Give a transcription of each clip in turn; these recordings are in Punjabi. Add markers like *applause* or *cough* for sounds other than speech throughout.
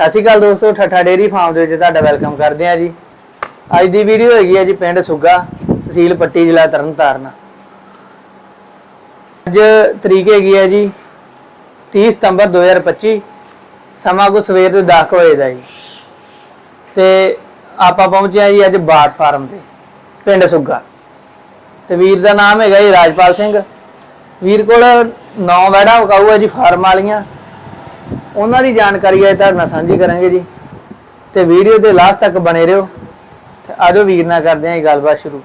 ਸਤਿ ਸ਼੍ਰੀ ਅਕਾਲ ਦੋਸਤੋ, ਠੱਠਾ ਡੇਰੀ ਫਾਰਮ ਦੇ ਵਿੱਚ ਤੁਹਾਡਾ ਵੈਲਕਮ ਕਰਦੇ ਹਾਂ ਜੀ। ਅੱਜ ਦੀ ਵੀਡੀਓ ਹੈਗੀ ਹੈ ਜੀ ਪਿੰਡ ਸੁੱਗਾ, ਤਹਿਸੀਲ ਪੱਟੀ, ਜ਼ਿਲ੍ਹਾ ਤਰਨਤਾਰਨ। ਅੱਜ ਤਰੀਕ ਹੈਗੀ ਹੈ ਜੀ 30 ਸਤੰਬਰ 2025 ਸਮਾਂ ਕੋ ਸਵੇਰ ਦੇ 10 ਕੁ ਵਜੇ ਦਾ ਜੀ। ਤੇ ਆਪਾਂ ਪਹੁੰਚੇ ਹਾਂ ਜੀ ਅੱਜ ਬਾਟ ਫਾਰਮ ਤੇ, ਪਿੰਡ ਸੁੱਗਾ। ਤੇ ਵੀਰ ਦਾ ਨਾਮ ਹੈਗਾ ਜੀ ਰਾਜਪਾਲ ਸਿੰਘ। ਵੀਰ ਕੋਲ ਨੌ ਵੈੜਾ ਵਕਾਊ ਹੈ ਜੀ ਫਾਰਮ ਵਾਲੀਆਂ। ਉਹਨਾਂ ਦੀ ਜਾਣਕਾਰੀ ਹੈ ਤੁਹਾਡੇ ਨਾਲ ਸਾਂਝੀ ਕਰਾਂਗੇ ਜੀ। ਤੇ ਵੀਡੀਓ ਦੇ ਲਾਸਟ ਤੱਕ ਬਣੇ ਰਹੋ ਤੇ ਆਜੋ ਵੀਰ ਨਾਲ ਕਰਦੇ ਹਾਂ ਇਹ ਗੱਲਬਾਤ ਸ਼ੁਰੂ।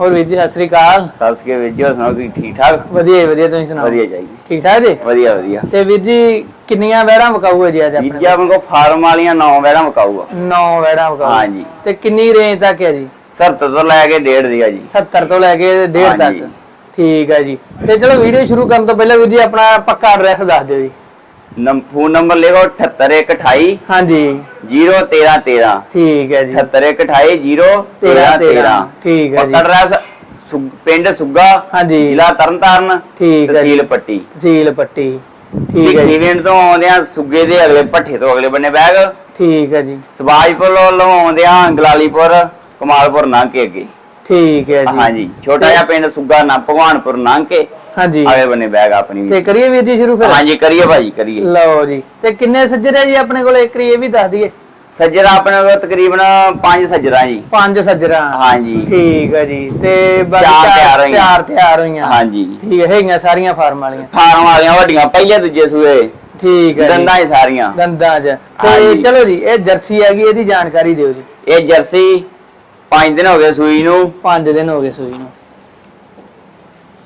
ਹੋਰ ਵੀਰ ਜੀ ਸਤਿ ਸ੍ਰੀ ਅਕਾਲ। ਸੱਸ ਕੇ ਵੀਡੀਓ ਸੁਣਾਓ ਕਿ ਠੀਕ ਠਾਕ? ਵਧੀਆ ਜੀ ਵਧੀਆ ਤੁਸੀਂ ਸੁਣਾਓ? ਵਧੀਆ ਚਾਹੀਦੀ ਠੀਕ ਠਾਕ ਜੀ? ਵਧੀਆ ਵਧੀਆ। ਤੇ ਵੀਰ ਜੀ ਕਿੰਨੀਆਂ ਵੈੜਾਂ ਵਕਾਊ ਹੈ ਜੀ ਅੱਜ ਆਪਣੇ ਜੀਜਾ ਆਪਣੇ ਕੋ ਫਾਰਮ ਵਾਲੀਆਂ ਨੌ ਵੈੜਾ ਮਕਾਊਗਾ 9 ਵੈੜਾਂ ਵਕਾਊ ਹਾਂਜੀ ਤੇ ਕਿੰਨੀ ਰੇਂਜ ਤੱਕ ਹੈ ਜੀ? 70 ਤੋਂ ਲੈ ਕੇ 1.5 ਦੀ ਆ ਜੀ। 70 ਤੋਂ ਲੈ ਕੇ 1.5 ਤੱਕ। ਠੀਕ ਹੈ ਜੀ। ਤੇ ਚਲੋ ਵੀਡੀਓ ਸ਼ੁਰੂ ਕਰਨ ਤੋਂ ਪਹਿਲਾਂ ਵੀਰ ਜੀ ਆਪਣਾ ਪੱਕਾ ਐਡਰੈਸ ਦੱਸ ਦਿਓ ਜੀ। ਫੋਨ ਨੰਬਰ ਲਿਖੋ 78128 ਹਾਂਜੀ। 01313 ਠੀਕ ਹੈ ਜੀ। 78128 01313 ਠੀਕ ਹੈ ਜੀ। ਐਡਰੈਸ ਪਿੰਡ ਸੁੱਗਾ ਹਾਂਜੀ। ਜ਼ਿਲ੍ਹਾ ਤਰਨਤਾਰਨ ਠੀਕ ਹੈ ਜੀ। ਤਹਿਸੀਲ ਪੱਟੀ। ਤਹਿਸੀਲ ਪੱਟੀ। ਠੀਕ ਹੈ ਜੀ। ਇਵੈਂਟ ਤੋਂ ਆਉਂਦੇ ਆ ਸੁੱਗੇ ਦੇ ਅਗਲੇ ਭੱਠੇ ਤੋਂ ਅਗਲੇ ਬੰਨੇ ਬੈਗ। ਠੀਕ ਹੈ ਜੀ। ਸਬਾਜਪੁਰ ਵੱਲੋਂ ਆਉਂਦੇ ਆ ਗਲਾਲੀਪੁਰ ਕਮਾਲਪੁਰ ਲੰਘ ਕੇ ਅੱਗੇ। ਠੀਕ ਹੈ ਜੀ। ਹਾਂਜੀ। ਛੋਟਾ ਜਿਹਾ ਪਿੰਡ ਸੁੱਗਾ ਨਾ ਭਗਵਾਨਪੁਰ ਲੰਘ ਕੇ ਹਾਂਜੀ। ਅਗਲੇ ਬੰਨੇ ਬੈਗ ਆਪਣੀ ਤੇ ਕਰੀਏ ਵੀਰ ਜੀ ਸ਼ੁਰੂ ਫਿਰ? ਹਾਂਜੀ ਕਰੀਏ ਭਾਜੀ ਕਰੀਏ। ਲਓ ਜੀ। ਤੇ ਕਿੰਨੇ ਸੱਜਰ ਹੈ ਜੀ ਆਪਣੇ ਕੋਲ? ਇੱਕ ਰੀ ਇਹ ਵੀ ਦੱਸ ਦਈਏ। ਸੱਜਰਾ ਆਪਣੇ ਕੋਲ ਤਕਰੀਬਨ 5 ਸੱਜਰਾ ਜੀ। ਪੰਜ ਸੱਜਰਾਂ। ਹਾਂਜੀ। ਠੀਕ ਹੈ ਜੀ। ਤੇ ਬਾਕੀ ਚਾਰ ਤਿਆਰ ਹੋਈਆਂ। ਚਾਰ ਤਿਆਰ ਹੋਈਆਂ। ਹਾਂਜੀ। ਠੀਕ ਹੈ ਹੈਗੀਆਂ ਸਾਰੀਆਂ ਫਾਰਮ ਵਾਲੀਆਂ। ਫਾਰਮ ਵਾਲੀਆਂ ਵੱਡੀਆਂ ਪਹਿਲੇ ਦੂਜੇ ਸੂਏ। ਠੀਕ ਹੈ ਦੰਦਾਂ ਹੀ ਸਾਰੀਆਂ। ਦੰਦਾਂ 'ਚ। ਤੇ। ਚਲੋ ਜੀ ਇਹ ਜਰਸੀ ਹੈਗੀ ਇਹਦੀ ਜਾਣਕਾਰੀ ਦਿਓ ਜੀ। ਇਹ ਜਰਸੀ 5 ਦਿਨ ਹੋ ਗਏ ਸੂਈ ਨੂੰ। 5 ਦਿਨ ਹੋ ਗਏ ਸੂਈ ਨੂੰ।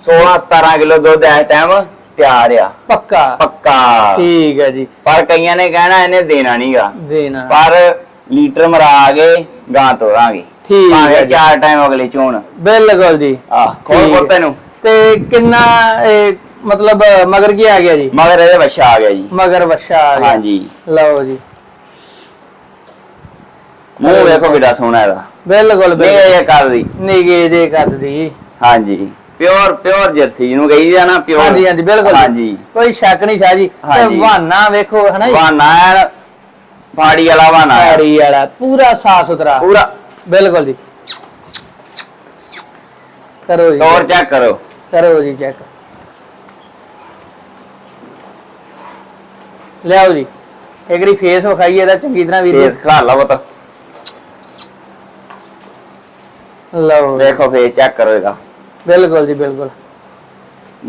16 17 ਕਿਲੋ ਦੁੱਧ ਇਸ ਟਾਈਮ ਤਿਆਰ ਆ। ਪੱਕਾ। ਪੱਕਾ। ਠੀਕ ਹੈ ਜੀ। ਪਰ ਕਈਆਂ ਨੇ ਕਹਿਣਾ ਇਹਨੇ ਦੇਣਾ ਨਹੀਂਗਾ ਦੇਣਾ। ਪਰ ਲੀਟਰ ਮਰਾ ਕੇ ਗਾਂ ਤੋਰਾਂਗੇ। ਠੀਕ ਹੈ। ਚਾਰ ਟਾਈਮ ਅਗਲੇ ਚੋਣ। ਬਿਲਕੁਲ ਜੀ। ਆ ਖੋਲ। ਪੁੱਤੇ ਨੂੰ ਤੇ ਕਿੰਨਾ ਇਹ, ਮਤਲਬ ਮਗਰ ਕੀ ਆ ਗਿਆ ਜੀ? ਮਗਰ ਇਹਦੇ ਵੱਛਾ ਆ ਗਿਆ ਜੀ। ਮਗਰ ਵੱਛਾ ਆ ਗਿਆ। ਹਾਂਜੀ। ਲਓ ਜੀ। ਮੂੰਹ ਵੇਖੋ ਕਿੱਡਾ ਸੋਹਣਾ ਇਹਦਾ। ਬਿਲਕੁਲ ਬਿਲਕੁਲ। ਇਹ ਕਰਦੀ। ਨਿਗੇ ਜੇ ਕੱਦਦੀ ਹਾਂਜੀ। ਪਿਓਰ ਪਿਓਰ ਜਰਸੀ ਜਿਹਨੂੰ ਕਹੀ ਨਾ ਪਿਓਰ। ਹਾਂਜੀ ਹਾਂਜੀ ਬਿਲਕੁਲ। ਹਾਂਜੀ। ਕੋਈ ਸ਼ੱਕ ਨਹੀਂ ਸ਼ਾਹ ਜੀ। ਤੇ ਹਾਂਜੀ। ਬਹਾਨਾ ਵੇਖੋ ਹਨਾ ਜੀ? ਵਾਨਾ ਐਨ ਫਾੜੀ ਵਾਲਾ ਵਾਨਾ ਹੈ। ਸਾੜੀ ਵਾਲਾ ਪੂਰਾ ਸਾਫ਼ ਸੁਥਰਾ। ਪੂਰਾ। ਬਿਲਕੁਲ ਜੀ। ਕਰੋ ਜੀ। ਤੋਰ ਚੈੱਕ ਕਰੋ। ਕਰੋ ਜੀ ਚੈੱਕ। ਲਿਆਓ ਜੀ। ਇਕੜੀ ਫੇਸ ਵਿਖਾਈਏ ਇਹਦਾ ਚੰਗੀ ਤਰ੍ਹਾਂ ਵੀਰ ਫੇਸ ਜੀ ਖਾ ਲਓ ਤਾਂ ਲਓ। ਵੇਖੋ ਫੇਸ ਚੈੱਕ ਕਰੋ ਇਹਦਾ। ਬਿਲਕੁਲ ਜੀ ਬਿਲਕੁਲ।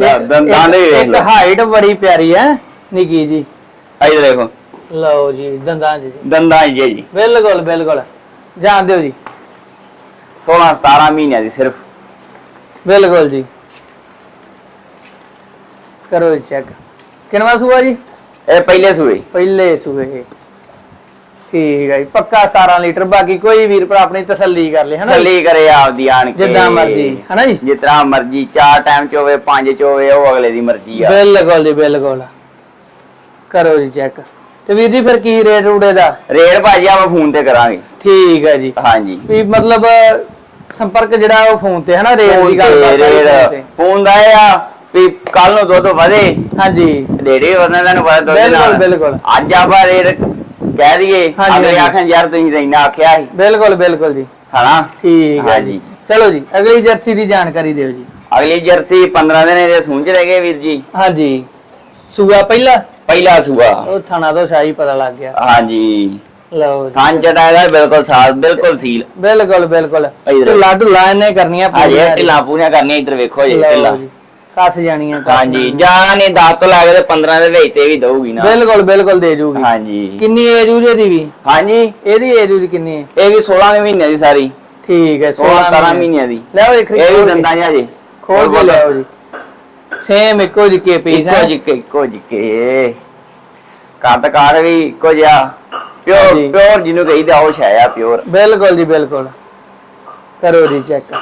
ਇੱਕ- ਦੰਦਾਂ ਦੇ ਇੱਕ- ਵੇਖ ਇੱਕ ਲਓ। ਹਾਈਟ ਬੜੀ ਪਿਆਰੀ ਹੈ ਨਿੱਕੀ ਜੀ। ਇੱਧਰ ਦੇਖੋ। ਲਓ ਜੀ ਦੰਦਾਂ 'ਚ ਜੀ। ਦੰਦਾਂ ਹੀ ਜੇ। ਜੀ ਬਿਲਕੁਲ ਬਿਲਕੁਲ। ਜਾਣ ਦਿਓ ਜੀ। 16 17 ਮਹੀਨਿਆਂ ਦੀ ਸਿਰਫ। ਬਿਲਕੁਲ ਜੀ। ਕਰੋ ਚੈੱਕ ਕਿੰਨਵਾ ਸੂਆ ਜੀ? ਇਹ ਪਹਿਲੇ ਸੂਏ। ਪਹਿਲੇ ਸੂਏ। ਠੀਕ ਹੈ ਜੀ ਪੱਕਾ 17 ਲੀਟਰ ਬਾਕੀ ਕੋਈ ਵੀਰ ਭਰਾ ਆਪਣੀ ਤਸੱਲੀ ਕਰ ਲੇ ਹਨਾ? ਸੱਲੀ ਕਰੇ ਆਪਦੀ ਆਣ ਕੇ। ਜਿੱਦਾਂ ਮਰਜ਼ੀ ਹਨਾ ਜੀ? ਜਿਤਨਾ ਮਰਜ਼ੀ ਚਾਰ ਟਾਈਮ ਚ ਹੋਵੇ ਪੰਜ ਚ ਹੋਵੇ ਉਹ ਅਗਲੇ ਦੀ ਮਰਜ਼ੀ ਆ। ਬਿਲਕੁਲ ਜੀ ਬਿਲਕੁਲ। ਕਰੋ ਜੀ ਚੈੱਕ ਤੇ ਵੀਰ ਜੀ ਫਿਰ ਕੀ ਰੇਟ ਰੂਟ ਇਹਦਾ ਰੇਟ ਭਾਜੀ ਆਪਾਂ ਫੋਨ ਤੇ ਕਰਾਂਗੇ। ਠੀਕ ਹੈ ਜੀ। ਹਾਂਜੀ। ਵੀ ਮਤਲਬ ਸੰਪਰਕ ਜਿਹੜਾ ਉਹ ਫੋਨ ਤੇ ਹਨਾ ਰੇਟ ਦੀ ਗੱਲ ਕਰਦੇ ਫੋਨ ਦਾ ਇਹ ਆ ਵੀ ਕੱਲ ਨੂੰ ਦੁੱਧ ਵਧੇ। ਹਾਂਜੀ। ਡੇੜੇ ਉਹਨਾਂ ਦਾ ਨੂੰ ਪਤਾ ਦੁੱਧ ਬਿਲਕੁਲ, ਬਿਲਕੁਲ। ਅੱਜ ਆਪਾਂ ਰੇਟ ਕਹਿ ਦਈਏ। ਹਾਂਜੀ, ਅਗਲੇ ਹਾਂਜੀ। ਆਖਣ ਯਾਰ ਤੁਸੀਂ ਤਾਂ ਇੰਨਾ ਆਖਿਆ ਸੀ। ਬਿਲਕੁਲ ਬਿਲਕੁਲ ਜੀ। ਹਨਾ? ਠੀਕ ਹੈ ਜੀ। ਹਾਂਜੀ। ਚਲੋ ਜੀ ਅਗਲੀ ਜਰਸੀ ਦੀ ਜਾਣਕਾਰੀ ਦਿਓ ਜੀ। ਅਗਲੀ ਜਰਸੀ 15 ਦਿਨ ਇਹਦੇ ਸੂੰਝ ਰਹਿ ਗਏ ਵੀਰ ਜੀ। ਹਾਂਜੀ। ਸੂਆ ਪਹਿਲਾ? ਪਹਿਲਾ ਸੂਆ। ਉਹ ਥਾਣਾ ਤੋਂ ਸ਼ਾਹੀ ਪਤਾ ਲੱਗ ਗਿਆ। ਹਾਂਜੀ। ਲਓ ਜੀ। ਥਾਂ ਇਹਦਾ ਬਿਲਕੁਲ ਸਾਫ਼ ਬਿਲਕੁਲ ਸੀਲ। ਬਿਲਕੁਲ ਬਿਲਕੁਲ। ਇੱਧਰ। ਤੇ ਲੱਡ ਲਾਇਨੇ ਕਰਨੀਆਂ ਪੂਰੀਆਂ ਢਿੱਲਾਂ ਪੂਰੀਆਂ ਕਰਨੀਆਂ ਇੱਧਰ ਵੇਖੋ ਜੀ ਲਓ ਢਿੱਲਾਂ। ਜੀ। ਕੱਸ ਜਾਣੀਆਂ ਕੱਸ ਹਾਂਜੀ। ਜਾਂ ਨਹੀਂ 10 ਤੋਂ ਲੈ ਕੇ ਤੇ 15 ਦੇ ਵਿੱਚ ਤੇ ਵੀ ਦਊਗੀ ਨਾ। ਬਿਲਕੁਲ ਬਿਲਕੁਲ ਦੇ ਜੂਗੀ। ਹਾਂਜੀ। ਕਿੰਨੀ ਏਜ ਉਹਦੀ ਦੀ ਵੀ? ਹਾਂਜੀ। ਇਹਦੀ ਏਜ ਉਹਦੀ ਕਿੰਨੀ? ਹੈ ਇਹ ਵੀ 16 ਦੇ ਮਹੀਨੇ ਦੀ ਸਾਰੀ। ਠੀਕ ਹੈ 16 17 ਮਹੀਨਿਆਂ ਦੀ। ਲਿਆਓ ਇੱਕ ਇਹ ਵੀ ਦੰਦਾਂ ਜਾਂ ਜੀ। ਖੋਲ ਕੇ ਲਿਆਓ ਜੀ। ਸੇਮ ਇੱਕੋ ਜਿੱਕੇ ਪੀਸ ਇੱਕੋ ਹੈ। ਜਿੱਕੇ ਇੱਕੋ ਜਿੱਕੇ। ਕੱਦ ਕਾਰ ਵੀ ਇੱਕੋ ਜਿਹਾ। ਪਿਓਰ ਹਾਂਜੀ। ਪਿਓਰ ਜਿਹਨੂੰ ਕਹੀਦਾ ਉਹ ਸ਼ੈ ਆ ਪਿਓਰ ਬਿਲਕੁਲ ਜੀ ਬਿਲਕੁਲ। ਕਰੋ ਜੀ ਚੈੱਕ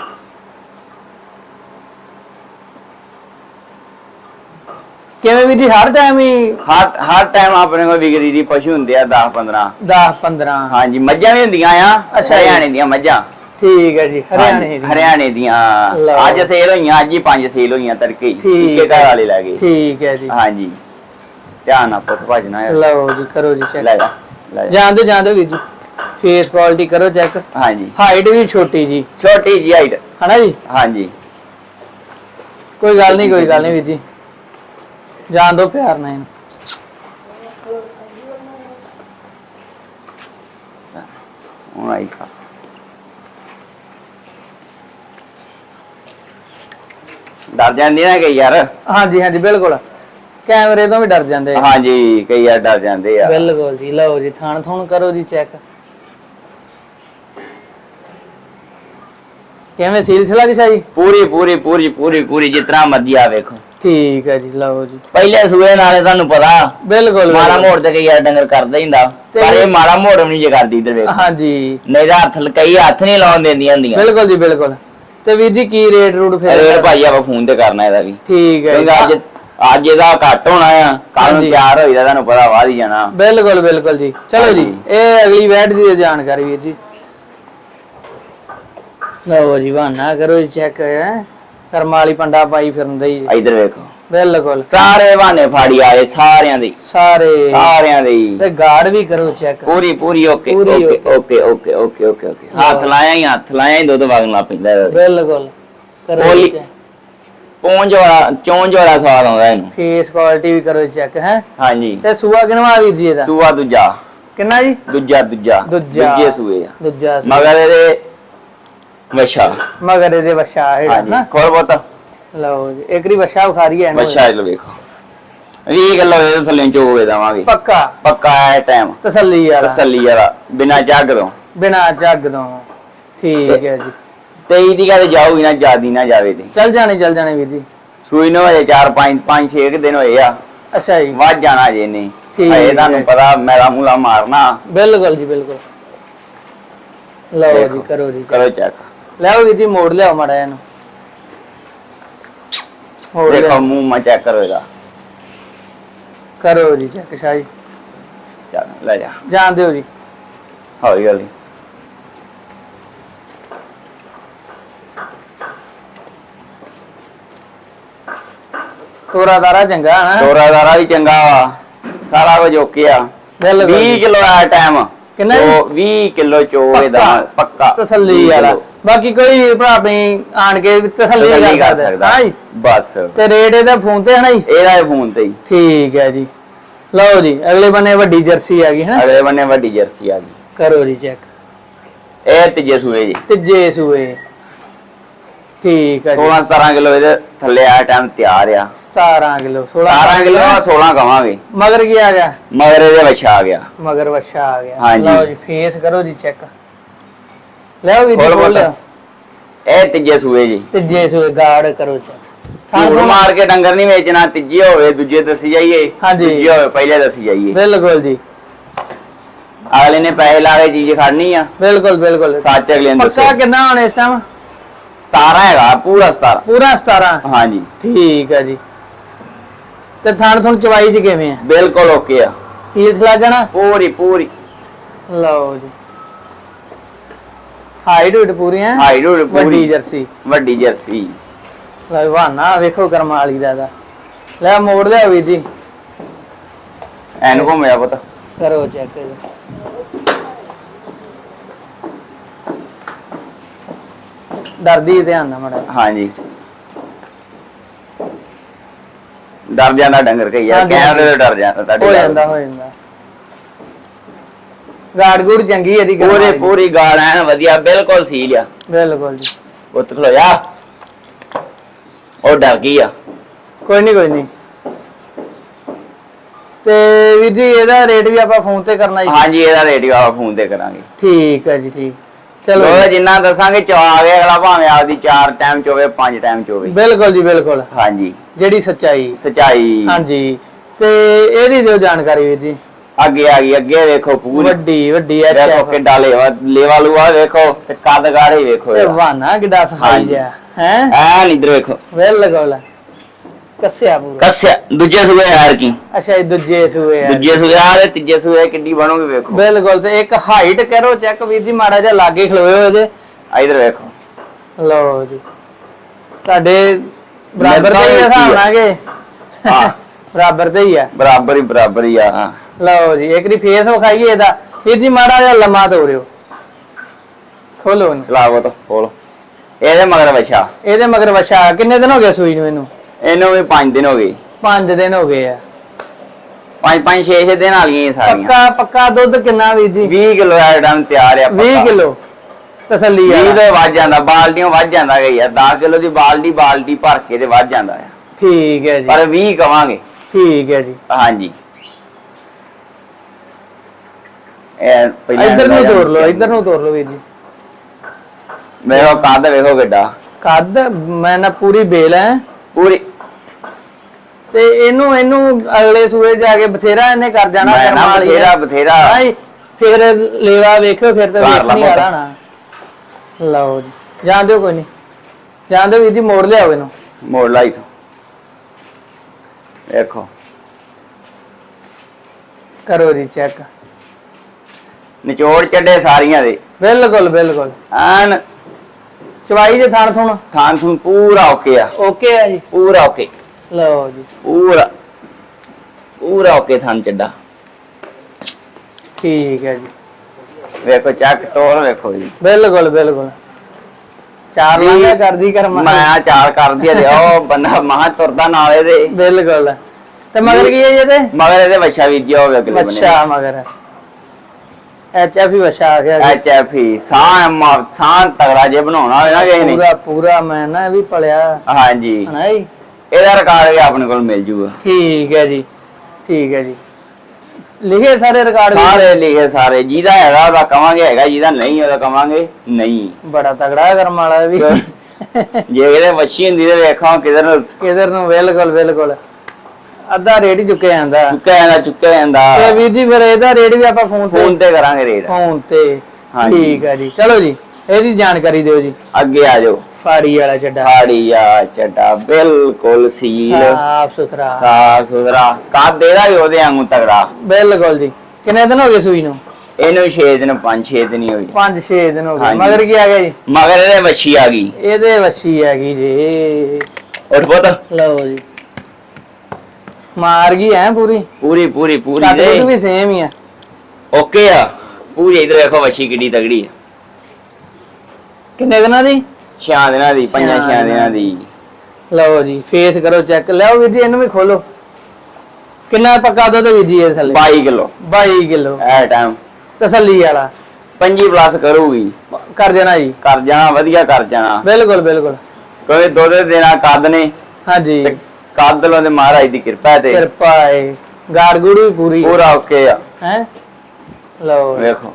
ਕਿਵੇਂ ਵੀ ਜੀ ਹਰ ਟਾਈਮ ਹੀ ਹਰ ਹਰ ਟਾਈਮ ਆਪਣੇ ਕੋਲ ਵਿਗਰੀ ਦੀ ਪਸ਼ੂ ਹੁੰਦੇ ਆ 10 15 10 15 ਹਾਂਜੀ ਮੱਝਾਂ ਵੀ ਹੁੰਦੀਆਂ ਆ ਅੱਛਾ। ਹਰਿਆਣੇ ਦੀਆਂ ਮੱਝਾਂ। ਠੀਕ ਹੈ ਜੀ ਹਰਿਆਣੇ ਦੀ ਹਰਿਆਣੇ ਦੀਆਂ। ਅੱਜ ਸੇਲ ਹੋਈਆਂ ਅੱਜ ਹੀ ਪੰਜ ਸੇਲ ਹੋਈਆਂ ਤੜਕੇ। ਠੀਕ ਘਰ ਵਾਲੇ ਲੈ ਗਏ। ਠੀਕ ਹੈ ਜੀ। ਹਾਂਜੀ। ਧਿਆਨ ਨਾਲ ਪੁੱਤ ਭਜਣਾ ਹੈ ਲਓ ਜੀ ਕਰੋ ਜੀ ਚੈੱਕ ਲੈ ਜਾ ਲੈ ਜਾਂਦੇ ਜਾਂਦੇ ਵੀਰ ਜੀ। ਫੇਸ ਕੁਆਲਿਟੀ ਕਰੋ ਚੈੱਕ ਹਾਂਜੀ। ਹਾਈਟ ਵੀ ਛੋਟੀ ਜੀ। ਛੋਟੀ ਜੀ ਹਾਈਟ ਹਨਾ ਜੀ? ਹਾਂਜੀ। ਕੋਈ ਗੱਲ ਨਹੀਂ ਕੋਈ ਗੱਲ ਨਹੀਂ ਵੀਰ ਜੀ। ਜਾਣ ਦੋ ਪਿਆਰ ਨਾਲ ਇਹਨੂੰ। ਹੁਣ ਆਈ ਖਾ। ਡਰ ਜਾਂਦੀ ਨਾ ਕਈ ਯਾਰ। ਹਾਂਜੀ ਹਾਂਜੀ ਬਿਲਕੁਲ। ਕੈਮਰੇ ਤੋਂ ਵੀ ਡਰ ਜਾਂਦੇ ਆ। ਹਾਂਜੀ ਕਈ ਯਾਰ ਡਰ ਜਾਂਦੇ ਆ। ਬਿਲਕੁਲ ਜੀ ਲਓ ਜੀ ਥਾਣ ਥੂਣ ਕਰੋ ਜੀ ਚੈੱਕ। ਕਿਵੇਂ ਸੀਲ ਸਲਾ ਦੀ ਸਾਜੀ ਪੂਰੀ ਪੂਰੀ ਪੂਰੀ ਪੂਰੀ ਪੂਰੀ ਜਿਤਨਾ ਮਰਜ਼ੀ ਆ ਵੇਖੋ। ਠੀਕ ਹੈ ਜੀ ਲਓ ਜੀ। ਪਹਿਲੇ ਸੂਏ ਨਾਲੇ ਤੁਹਾਨੂੰ ਪਤਾ ਬਿਲਕੁਲ ਮਾੜਾ। ਮੋੜ ਤੇ ਕਈ ਯਾਰ ਡੰਗਰ ਕਰਦਾ ਹੀ ਹੁੰਦਾ ਤੇ- ਪਰ ਇਹ ਮਾੜਾ ਮੋੜ ਵੀ ਨਹੀਂ ਜੇ ਕਰਦੀ ਇਧਰ ਵੇਖੋ। ਹਾਂਜੀ। ਨਹੀਂ ਤਾਂ ਹੱਥ ਕਈ ਹੱਥ ਨਹੀਂ ਲਾਉਣ ਦਿੰਦੀਆਂ ਹੁੰਦੀਆਂ। ਬਿਲਕੁਲ ਜੀ ਬਿਲਕੁਲ। ਤੇ ਵੀਰ ਜੀ ਕੀ ਰੇਟ ਰੂਟ ਫਿਰ? ਰੇਟ ਭਾਈ ਆਪਾਂ ਫੋਨ ਤੇ ਕਰਨਾ ਇਹਦਾ ਵੀ। ਠੀਕ ਹੈ ਕਿਉਂਕਿ ਅੱਜ ਜੀ। ਅੱਜ ਇਹਦਾ ਘੱਟ ਹੋਣਾ ਆ। ਕੱਲ ਨੂੰ ਹਾਂਜੀ। ਤਿਆਰ ਹੋਈਦਾ ਤੁਹਾਨੂੰ ਪਤਾ ਵਾਧ ਹੀ ਜਾਣਾ। ਬਿਲਕੁਲ ਬਿਲਕੁਲ ਜੀ। ਚਲੋ ਜੀ। ਇਹ ਅਗਲੀ ਵੈਟ ਦੀ ਜਾਣਕਾਰੀ ਵੀਰ ਜੀ। ਲਓ ਜੀ ਬਹਾਨਾ ਕਰੋ ਜੀ ਚੈੱਕ ਹੈ। ਕਰਮਾਲੀ ਪੰਡਾ ਪਾਈ ਫਿਰਦਾ ਜੀ ਇਧਰ ਵੇਖੋ। ਬਿਲਕੁਲ। ਸਾਰੇ ਬਹਾਨੇ ਫਾੜੀ ਆਏ ਸਾਰਿਆਂ ਦੀ। ਸਾਰੇ। ਸਾਰਿਆਂ ਦੀ। ਤੇ ਗਾਰਡ ਵੀ ਕਰੋ ਚੈੱਕ ਪੂਰੀ ਪੂਰੀ okay okay. Okay. Okay okay okay okay ਹੱਥ ਲਾਇਆ ਹੀ ਹੱਥ ਲਾਇਆ ਹੀ ਦੁੱਧ ਵਗਣ ਪੈਂਦਾ। ਬਿਲਕੁਲ। ਕਰੋ ਬੋਲੀ। ਜੀ ਪੂੰਝ ਵਾਲਾ ਚੌਂਜ ਵਾਲਾ ਸਵਾਦ ਆਉਂਦਾ ਇਹਨੂੰ। ਫੇਸ ਕੁਆਲਿਟੀ ਵੀ ਕਰੋ ਚੈੱਕ ਹੈ। ਹਾਂਜੀ। ਤੇ ਸੂਆ ਕਿਨਵਾ ਵੀਰ ਜੀ ਇਹਦਾ? ਸੂਆ ਦੂਜਾ। ਕਿੰਨਾ ਜੀ? ਦੂਜਾ ਦੂਜਾ। ਦੂਜਾ। ਸੂਏ ਆ। ਦੂਜਾ। ਮਗਰ ਇਹਦੇ ਵਛਾ। ਮਗਰ ਇਹਦੇ ਵਛਾ ਹੈ ਨਾ। ਖੋਲ ਬੋਤਾ ਲਓ ਜੀ ਇੱਕ ਦੀ ਵਛਾ ਉਖਾਰੀ ਹੈ ਵਛਾ ਇਹ ਲੋ ਵੇਖੋ। 20 ਕਿਲੋ ਇਹਦੇ ਥੱਲੇ ਚੋਗੇ ਦਵਾਂਗੇ। ਪੱਕਾ? ਪੱਕਾ ਹੈ ਟਾਈਮ ਤਸੱਲੀ ਵਾਲਾ। ਤਸੱਲੀ ਵਾਲਾ। ਬਿਨਾ ਝੱਗ ਤੋਂ। ਬਿਨਾ ਜੱਗ ਤੋਂ। ਠੀਕ ਹੈ ਜੀ। 23 ਦੀ ਕਦੇ ਜਾਊਗੀ ਨਾ ਜਿਆਦੀ ਨਾ ਜਾਵੇ ਤੇ। ਚੱਲ ਜਾਣੇ ਚੱਲ ਜਾਣੇ ਵੀਰ ਜੀ। ਸੂਈ ਨੂੰ ਹਜੇ 4 5 5 6 ਦਿਨ ਹੋਏ ਆ। ਅੱਛਾ ਜੀ। ਵੱਧ ਜਾਣਾ ਜੇ ਨਹੀਂ। ਠੀਕ ਹਜੇ ਤੁਹਾਨੂੰ ਹੈ। ਪਤਾ ਮੇਰਾ ਮੂਲਾ ਮਾਰਨਾ। ਬਿਲਕੁਲ ਜੀ ਬਿਲਕੁਲ। ਲਓ ਜੀ ਕਰੋ ਜੀ। ਕਰੋ ਚੈੱਕ ਲਿਆਓ ਵੀਰ ਜੀ ਮੋੜ ਲਿਆਓ ਮੜਾ ਇਹਨੂੰ। ਮੋੜ ਦੇਖੋ ਲਿਆਓ। ਮੂੰਹ ਮਾ ਚੈੱਕ ਕਰੋ ਇਹਦਾ। ਕਰੋ ਜੀ ਚੈੱਕ ਸ਼ਾਹੀ। ਚੱਲ ਲੈ ਜਾ। ਜਾਣ ਦਿਓ ਜੀ। ਹੌਲੀ ਹੌਲੀ। ਤੋਰਾ ਦਾਰਾ ਚੰਗਾ ਹੈ ਨਾ? ਤੋਰਾ ਦਾਰਾ ਵੀ ਚੰਗਾ ਵਾ। ਸਾਰਾ ਕੁਝ ਓਕੇ ਆ। ਬਿਲਕੁਲ 20 ਜੀ। ਕਿਲੋ ਆ ਟਾਈਮ ਕਿੰਨਾ ਜੀ? 20 ਕਿਲੋ ਚੋਗੇ ਦਾ ਪੱਕਾ। ਤਸੱਲੀ 20 ਵਾਲਾ। ਕਿੱਲੋ। ਬਾਕੀ ਕੋਈ ਵੀ ਭਰਾ ਆਪਣੀ ਆਣ ਕੇ ਤਸੱਲੀ ਤਸੱਲੀ ਕਰ ਕਰ ਸਕਦਾ ਹਾਂ ਜੀ। ਬਸ। ਤੇ ਰੇਟ ਇਹਦਾ ਫੋਨ ਤੇ ਹੈ ਨਾ ਜੀ? ਇਹਦਾ ਫੋਨ ਤੇ ਹੀ। ਠੀਕ ਹੈ ਜੀ। ਲਓ ਜੀ ਅਗਲੇ ਬੰਨੇ ਵੱਡੀ ਜਰਸੀ ਆ ਗਈ ਹੈ ਨਾ? ਅਗਲੇ ਬੰਨੇ ਵੱਡੀ ਜਰਸੀ ਆ ਗਈ। ਕਰੋ ਜੀ ਚੈੱਕ ਇਹ ਤੀਜੇ ਸੂਏ ਜੀ। ਤੀਜੇ ਸੂਏ। ਠੀਕ ਹੈ ਜੀ। 16 17 ਕਿਲੋ ਇਹਦੇ ਥੱਲੇ ਆ ਟਾਈਮ ਤਿਆਰ ਆ। 17 ਕਿਲੋ 16 17 ਕਿਲੋ 16 ਕਵਾਂਗੇ। ਮਗਰ ਕੀ ਆ ਗਿਆ? ਮਗਰ ਇਹਦੇ ਵਛਾ ਆ ਗਿਆ। ਮਗਰ ਵਛਾ ਆ ਗਿਆ। ਹਾਂਜੀ। ਲਓ ਜੀ ਫੇਸ ਕਰੋ ਜੀ ਚੈੱਕ ਲਿਆਓ ਵੀ ਜੀ ਖੋਲ ਖੋਲ। ਬੋਲ। ਲਿਆਓ ਇਹ ਤੀਜੇ ਸੂਏ ਜੀ। ਤੀਜੇ ਸੂਏ ਗਾਰਡ ਕਰੋ ਚੈੱਕ ਝੂਠ ਮਾਰ ਕੇ ਡੰਗਰ ਨਹੀਂ ਵੇਚਣਾ ਤੀਜੇ ਹੋਵੇ ਦੂਜੇ ਦੱਸੀ ਜਾਈਏ ਹਾਂਜੀ। ਦੂਜੇ ਹੋਵੇ ਪਹਿਲੇ ਦੱਸੀ ਜਾਈਏ। ਬਿਲਕੁਲ ਜੀ। ਅਗਲੇ ਨੇ ਪੈਸੇ ਲਾ ਕੇ ਚੀਜ਼ ਖੜਨੀ ਆ। ਬਿਲਕੁਲ ਬਿਲਕੁਲ। ਸੱਚ ਅਗਲੇ ਨੇ ਦੱਸੋ ਪੱਕਾ ਕਿੰਨਾ ਹੁਣ ਇਸ ਟਾਈਮ 17 ਹੈਗਾ ਪੂਰਾ 17 ਪੂਰਾ 17 ਹਾਂਜੀ। ਠੀਕ ਹੈ ਜੀ। ਤੇ ਥਣ ਥਣ ਚਵਾਈ ਚ ਕਿਵੇਂ ਆ? ਬਿਲਕੁਲ ਓਕੇ ਆ। ਹੀਲਸ ਲੱਗ ਜਾਣਾ? ਪੂਰੀ ਪੂਰੀ। ਲਓ ਜੀ। ਹਾਈਟ ਹੂਟ ਪੂਰੀ ਹੈ। ਹਾਈਟ ਹੂਟ ਵੱਡੀ ਪੂਰੀ। ਜਰਸੀ। ਵੱਡੀ ਜਰਸੀ। ਲੈ ਬਹਾਨਾ ਵੇਖੋ ਕਰਮਾਲੀ ਦਾ ਦਾ ਲੈ ਮੋੜ ਲਿਆ ਵੀਰ ਜੀ। ਐਨ ਘੁੰਮਿਆ ਪੁੱਤ। ਕਰੋ ਚੈੱਕ ਡਰਦੀ ਧਿਆਨ ਨਾਲ ਮੜਾ ਹਾਂਜੀ। ਡਰ ਜਾਂਦਾ ਡੰਗਰ ਕਈ ਯਾਰ ਤੋਂ ਡਰ ਜਾਂਦਾ ਤੁਹਾਡੀ ਹੋ। ਜਾਂਦਾ ਹੋ ਜਾਂਦਾ। ਗਾੜ ਗੂੜ ਚੰਗੀ ਹੈ ਦੀ ਪੂਰੀ ਪੂਰੀ ਗਾਲ ਐਨ ਵਧੀਆ ਬਿਲਕੁਲ ਸੀਲ ਆ ਬਿਲਕੁਲ ਜੀ। ਉੱਤ ਖਲੋਇਆ ਉਹ ਡਰ ਗਈ ਆ। ਕੋਈ ਨਹੀਂ ਕੋਈ ਨਹੀਂ ਤੇ ਵੀਰ ਜੀ ਇਹਦਾ ਰੇਟ ਵੀ ਆਪਾਂ ਫੋਨ ਤੇ ਕਰਨਾ ਜੀ। ਹਾਂਜੀ ਇਹਦਾ ਰੇਡੀਓ ਆਪਾਂ ਫੋਨ ਤੇ ਕਰਾਂਗੇ। ਠੀਕ ਹੈ ਜੀ ਠੀਕ। ਚਲੋ ਜਿੰਨਾ ਦੱਸਾਂਗੇ ਚਵਾ ਕੇ ਅਗਲਾ ਭਾਵੇਂ ਆਪਦੀ ਚਾਰ ਟਾਈਮ ਚ ਹੋਵੇ ਪੰਜ ਟਾਈਮ ਚ ਹੋਵੇ। ਬਿਲਕੁਲ ਜੀ ਬਿਲਕੁਲ। ਹਾਂਜੀ। ਜਿਹੜੀ ਸੱਚਾਈ। ਸਚਾਈ। ਹਾਂਜੀ। ਤੇ ਇਹਦੀ ਦਿਓ ਜਾਣਕਾਰੀ ਵੀਰ ਜੀ। ਅੱਗੇ ਆ ਗਈ ਅੱਗੇ ਵੇਖੋ ਪੂਰੀ। ਵੱਡੀ ਵੱਡੀ ਐ ਦੇਖੋ ਕਿੱਡਾ ਲੇਵਾ ਲੇਵਾ ਲੂਆ ਵੇਖੋ ਤੇ ਕੱਦ ਗਾੜੇ ਵੇਖੋ ਤੇ। ਵਾਨਾ ਕਿੱਡਾ ਸਫ਼ਾਈ। ਜਿਆ ਹੈ? ਐਨ ਇਧਰ ਵੇਖੋ। ਬਿਲਕੁਲ। ਕੱਸਿਆ ਪੂਰਾ। ਕੱਸਿਆ ਦੂਜੇ ਸੂਏ ਹਾਰ ਕੀ? ਅੱਛਾ ਇਹ ਦੂਜੇ ਸੂਏ ਆ। ਦੂਜੇ ਸੂਏ ਆ ਤੇ ਤੀਜੇ ਸੂਏ ਕਿੱਡੀ ਬਣੋਗੇ ਵੇਖੋ। ਬਿਲਕੁਲ ਤੇ ਇੱਕ ਹਾਈਟ ਕਰੋ ਚੈੱਕ ਵੀਰ ਜੀ ਮਾੜਾ ਜਿਹਾ ਲਾਗੇ ਖਲੋਏ ਹੋਏ ਜੇ ਇਧਰ ਵੇਖੋ। ਲਓ ਜੀ। ਤੁਹਾਡੇ ਬਰਾਬਰ ਦੇ ਹਿਸਾਬ ਨਾਲ ਕਿ ਹਾਂ। ਬਰਾਬਰ ਤੇ ਹੀ ਆ। ਬਰਾਬਰ ਹੀ ਬਰਾਬਰ ਹੀ ਆ। ਲਓ ਜੀ ਇੱਕ ਦੀ ਫੇਸ ਵਿਖਾਈਏ ਇਹਦਾ। ਵੀਰ ਜੀ ਮਾੜਾ ਜਿਹਾ ਲੰਮਾ ਤੋਰਿਓ। ਖੋਲੋ ਇਹਨੂੰ। ਚਲਾਵੋ ਤਾਂ ਖੋਲ। ਇਹਦੇ ਮਗਰ ਵਛਾ। ਇਹਦੇ ਮਗਰ ਵਛਾ। ਕਿੰਨੇ ਦਿਨ ਹੋ ਗਏ ਸੂਈ ਨੂੰ ਇਹਨੂੰ? ਇਹਨੂੰ ਵੀ 5 ਦਿਨ ਹੋ ਗਏ। 5 ਦਿਨ ਹੋ ਗਏ ਆ। 5 5 6 6 ਦਿਨ ਵਾਲੀਆਂ ਇਹ ਸਾਰੀਆਂ। ਪੱਕਾ ਪੱਕਾ ਦੁੱਧ ਕਿੰਨਾ ਵੀਰ ਜੀ? 20 ਕਿਲੋ ਐਡਮ ਤਿਆਰ ਆ 20 ਕਿਲੋ। ਤਸੱਲੀ ਆ। 20 ਤੋਂ ਵੱਧ ਜਾਂਦਾ ਬਾਲਟੀਆਂ ਵੱਧ ਜਾਂਦਾ ਗਈ ਆ 10 ਕਿਲੋ ਦੀ ਬਾਲਟੀ ਬਾਲਟੀ ਭਰ ਕੇ ਤੇ ਵੱਧ ਜਾਂਦਾ ਆ। ਠੀਕ ਹੈ ਜੀ। ਪਰ 20 ਕਵਾਂਗੇ। ਠੀਕ ਹੈ ਜੀ। ਹਾਂਜੀ। ਇਹ ਪਹਿਲਾਂ ਇੱਧਰ ਨੂੰ ਤੋੜ ਲਓ ਇੱਧਰ ਨੂੰ ਤੋੜ ਲਓ ਵੀਰ ਜੀ। ਮੇਰਾ ਕੱਦ ਵੇਖੋ ਕਿੱਡਾ। ਕੱਦ ਮੈਂ ਨਾ ਪੂਰੀ ਬੇਲ ਹੈ ਪੂਰੀ। ਤੇ ਇਹਨੂੰ ਇਹਨੂੰ ਅਗਲੇ ਸੂਏ ਜਾ ਕੇ ਬਥੇਰਾ ਇਹਨੇ ਕਰ ਜਾਣਾ ਮੈਂ ਨਾ ਬਥੇਰਾ ਹੈ। ਬਥੇਰਾ। ਹਾਂਜੀ, ਫਿਰ ਲੇਵਾ ਵੇਖਿਓ ਫਿਰ ਤਾਂ ਘਰ ਵੇਖਣੀ ਲੱਭੋ। ਵਾਲਾ ਨਾ। ਲਓ ਜੀ। ਜਾਣ ਦਿਓ ਕੋਈ ਨਹੀਂ। ਜਾਣ ਦਿਓ ਵੀਰ ਜੀ ਮੋੜ ਲਿਆਓ ਇਹਨੂੰ। ਮੋੜ ਲਾ ਇਥੋਂ। ਵੇਖੋ ਕਰੋ ਜੀ ਚੈੱਕ ਨਿਚੋੜ ਚੱਡੇ ਸਾਰੀਆਂ ਦੇ। ਬਿਲਕੁਲ ਬਿਲਕੁਲ। ਐਨ ਚਵਾਈ ਦੇ ਥਾਣ ਥੁਣ। ਥਾਂ ਥੂੰ ਪੂਰਾ ਓਕੇ ਆ। ਓਕੇ ਆ ਜੀ। ਪੂਰਾ ਓਕੇ। ਲਓ ਜੀ। ਪੂਰਾ। ਪੂਰਾ ਓਕੇ ਥਾਂ ਚੱਡਾ। ਠੀਕ ਹੈ ਜੀ। ਵੇਖੋ ਚੱਕ ਤੋਰ ਵੇਖੋ ਜੀ। ਬਿਲਕੁਲ ਬਿਲਕੁਲ। ਚਾਰ ਲਾਂਘਾ ਕਰਦੀ ਕਰਮਾ। ਮੈਂ ਆ ਚਾਲ ਕਰਦੀ ਆ ਉਹ *laughs* ਬੰਦਾ ਮਹਾ ਤੁਰਦਾ ਨਾਲ ਇਹਦੇ। ਬਿਲਕੁਲ। ਤੇ ਮਗਰ ਕੀ ਹੈ ਜੀ ਇਹਦੇ? ਮਗਰ ਇਹਦੇ ਵਛਾ ਵੀ ਜਿਆ ਹੋਵੇ ਅਗਲੇ ਬੰਨੇ ਅੱਛਾ ਮਗਰ। ਐਚ ਐਫ ਹੀ ਵਛਾ ਆ ਗਿਆ। ਐਚ ਐਫ ਹੀ ਸਾਹ ਮਾ- ਸਾਹ ਤਗੜਾ ਜੇ ਬਣਾਉਣਾ ਹੋਵੇ ਨਾ ਕਿਸੇ ਨੇ। ਪੂਰਾ ਪੂਰਾ ਮੈਂ ਨਾ ਇਹ ਵੀ ਪਲਿਆ। ਹਾਂਜੀ। ਹਨਾ ਜੀ? ਇਹਦਾ ਰਿਕਾਰਡ ਵੀ ਆਪਣੇ ਕੋਲ ਮਿਲ ਜੂਗਾ। ਠੀਕ ਹੈ ਜੀ ਠੀਕ ਹੈ ਜੀ। ਲਿਖੇ ਸਾਰੇ ਰਿਕਾਰਡ? ਸਾਰੇ ਲਿਖੇ ਸਾਰੇ। ਜਿਹਦਾ ਹੈਗਾ ਉਹਦਾ ਕਵਾਂਗੇ ਹੈਗਾ ਜਿਹਦਾ ਨਹੀਂ ਉਹਦਾ ਕਵਾਂਗੇ ਨਹੀਂ। ਬੜਾ ਤਗੜਾ ਹੈ ਕਰਮ ਵਾਲਾ ਵੀ। ਜੇ ਇਹਦੇ ਵੱਛੀ ਹੁੰਦੀ ਤੇ ਵੇਖਾਂ ਕਿਧਰ ਨੂੰ ਕਿਧਰ ਨੂੰ? ਬਿਲਕੁਲ ਬਿਲਕੁਲ। ਅੱਧਾ ਰੇਟ ਹੀ ਚੁੱਕਿਆ ਜਾਂਦਾ। ਚੁੱਕਿਆ ਜਾਂਦਾ ਚੁੱਕਿਆ ਜਾਂਦਾ। ਤੇ ਵੀਰ ਜੀ ਫਿਰ ਇਹਦਾ ਰੇਟ ਵੀ ਆਪਾਂ ਫੋਨ ਫੋਨ ਤੇ ਤੇ ਕਰਾਂਗੇ ਰੇਟ ਫੋਨ ਤੇ। ਹਾਂਜੀ। ਠੀਕ ਹੈ ਜੀ। ਚਲੋ ਜੀ। ਇਹਦੀ ਜਾਣਕਾਰੀ ਦਿਓ ਜੀ। ਅੱਗੇ ਆ ਜਾਓ। ਫਾੜੀ ਵਾਲਾ ਚੱਡਾ। ਹਾੜੀ ਆ ਚਟਾ ਬਿਲਕੁਲ ਸੀਲ। ਸਾਫ਼ ਸੁਥਰਾ। ਸਾਫ਼ ਸੁਥਰਾ। ਕੱਦ ਦੇਦਾ ਵੀ ਉਹਦੇ ਵਾਂਗੂ ਤਗੜਾ। ਬਿਲਕੁਲ ਜੀ। ਕਿੰਨੇ ਦਿਨ ਹੋ ਗਏ ਸੂਈ ਨੂੰ? ਇਹਨੂੰ 6 ਦਿਨ 5-6 ਦਿਨ ਹੀ ਹੋਈ 5-6 ਦਿਨ ਹੋ ਗਏ। ਮਗਰ ਕੀ ਆ ਗਿਆ ਜੀ? ਮਗਰ ਇਹਦੇ ਵੱਛੀ ਆ ਗਈ। ਇਹਦੇ ਵੱਛੀ ਹੈਗੀ ਜੀ। ਉੱਠ ਪੁੱਤ। ਲਓ ਜੀ। ਮਾਰ ਗਈ ਹੈ ਪੂਰੀ? ਪੂਰੀ ਪੂਰੀ ਪੂਰੀ ਕੱਟ ਦੇ। ਵੀ ਸੇਮ ਹੀ ਆ। ਓਕੇ ਆ। ਪੂਰੀ ਇਧਰ ਦੇਖੋ ਵੱਛੀ ਕਿੱਡੀ ਤਗੜੀ ਆ। ਕਿੰਨੇ ਦਿਨਾਂ ਦੀ? ਛਿਆਂ ਦਿਨਾਂ ਦੀ ਪੰਜਾਂ ਛਿਆਂ ਦਿਨਾਂ ਦੀ। ਲਓ ਜੀ ਫੇਸ ਕਰੋ ਚੈੱਕ ਲਿਆਓ ਵੀਰ ਜੀ ਇਹਨੂੰ ਵੀ ਖੋਲੋ। ਕਿੰਨਾ ਪੱਕਾ ਦੁੱਧ ਵੀਰ ਜੀ ਇਹ ਥੱਲੇ? 22 ਕਿਲੋ। 22 ਕਿਲੋ। ਐ ਟਾਈਮ ਤਸੱਲੀ ਵਾਲਾ। 25 ਪਲੱਸ ਕਰੂਗੀ। ਕਰ ਦੇਣਾ ਜੀ। ਕਰ ਜਾਣਾ ਵਧੀਆ ਕਰ ਜਾਣਾ। ਬਿਲਕੁਲ ਬਿਲਕੁਲ। ਕੋਈ ਦੁੱਧ ਦੇਣਾ ਕੱਦ ਨੇ। ਹਾਂਜੀ। ਤੇ ਕੱਦ ਲੋ ਦੇ ਮਹਾਰਾਜ ਦੀ ਕਿਰਪਾ ਤੇ। ਕਿਰਪਾ ਹੈ ਗਾੜ ਗੁੜੀ ਪੂਰੀ। ਪੂਰਾ ਓਕੇ ਆ। ਹੈ? ਲਓ। ਵੇਖੋ।